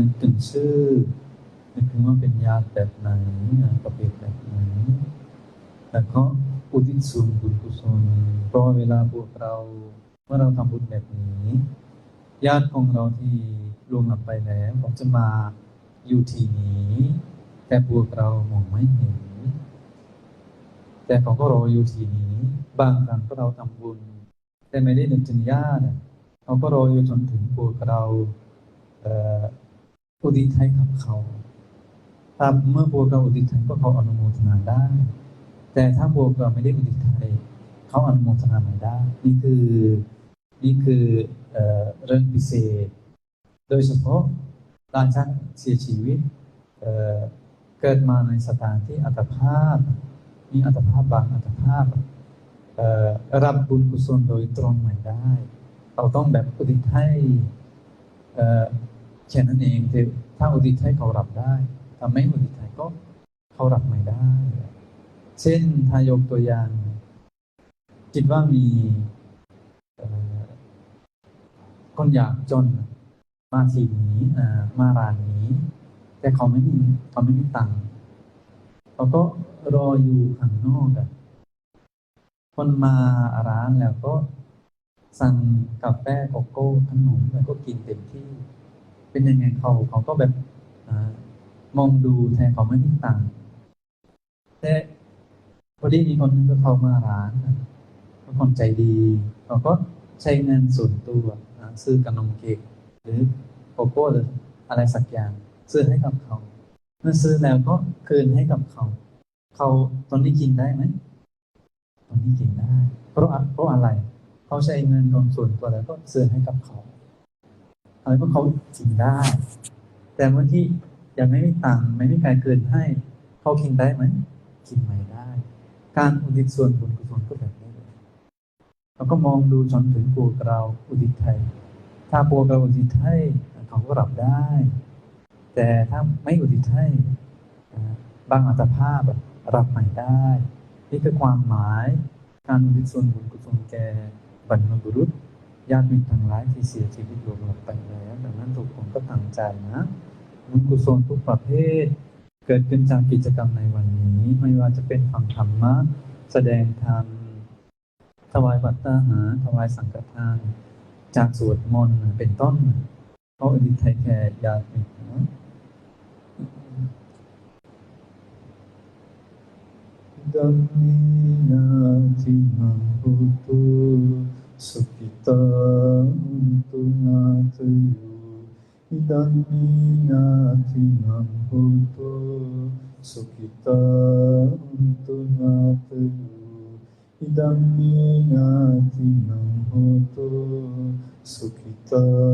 นึกถึงชื่อนึกถึงว่าเป็นญาติแบบไหนประเภทแบบไหนแล้วก็อุทิศส่วนบุญกุศลเพราะเวลาพวกเราเมื่อเราทำบุญแบบนี้ ญาติของเราที่ล่วงลับไปแล้วเขาจะมาอยู่ที่นี้ แต่พวกเรามองไม่เห็น แต่เขาก็รออยู่ที่นี้ บางครั้งก็เราทำบุญ แต่ไม่ได้นึกถึงญาติเขาก็รออยู่จนถึงพวกเราเอ่ออุทิศให้กับเขาถ้าเมื่อพวกเราอุทิศให้ก็เขาอนุโมทนาได้ แต่ถ้าพวกเราไม่ได้อุทิศให้เขาอนุโมทนาไม่ได้ นี่คือนี่คือเอ่อเรื่องพิเศษ โดยเฉพาะหลังจากเสียชีวิตเอ่อเกิดมาในสถานที่อัตภาพ มีอัตภาพบางอัตภาพเอ่อรับบุญกุศลโดยตรงไม่ได้ เราต้องแบบอุทิศให้เอ่อแค่นั้นเองคือ ถ้าอุทิศให้เขารับได้ถ้าไม่อุทิศให้ก็เขารับไม่ได้ เช่นถ้ายกตัวอย่าง คิดว่ามีคนอยากจนมาที่นี้มาร้านนี้ แต่เขาไม่มีเขาไม่มีตังค์เขาก็รออยู่ข้างนอกอะคนมาร้านแล้วก็สั่งกาแฟโกโก้ขนมแล้วก็กินเต็มที่ เป็นยังไงเขาเขาก็แบบอมองดูแทนเขาไม่มีตังค์แต่พอดีมีคนนึงก็เข้ามาร้านนะเป็คนใจดีเขาก็ใช้เงินส่วนตัวซื้อขนมเค้กหรือโกโก้หรืออะไรสักอย่างซื้อให้กับเขาเมื่อซื้อแล้วก็คืนให้กับเขา เขาตอนนี้กินได้ไหมตอนนี้กินได้ เพราะเพราะอะไร เขาใช้เงินตอนส่วนตัวแล้วก็ซื้อให้กับเขา อะไรก็เขากินได้ แต่เมื่อที่ยังไม่มีตังค์ไม่มีใครคืนให้ เขากินได้ไหมกินไม่ได้ การอุทิศส่วนบุญกุศลก็แบบนี้เลยเราก็มองดูจนถึงพวกเราอุทิศให้ถ้าพวกเราอุทิศให้เขาก็รับได้ แต่ถ้าไม่อุทิศให้นะบางอัตภาพรับไม่ได้ นี่คือความหมายการอุทิศส่วนบุญกุศลแก่บรรพบุรุษ ญาติมิตรทั้งหลายที่เสียชีวิตลงหลับไปแล้ว ดังนั้นทุกคนก็ตั้งใจนะบุญกุศลทุกประเภท เกิดขึ้นจากกิจกรรมในวันนี้ ไม่ว่าจะเป็นฟังธรรมะ แสดงธรรมถวายบัตรตาหาถวายสังฆทาน จากสวดมนต์เป็นต้นเขาะอุทิศให้แก่ญาติมิตรนะ Dhamminathimambutu තුනාතයු ඉදන්නාතිනම් හොතු සුඛිතා තුනාතයු ඉදන්නාතිනම් හොතු සුඛිතා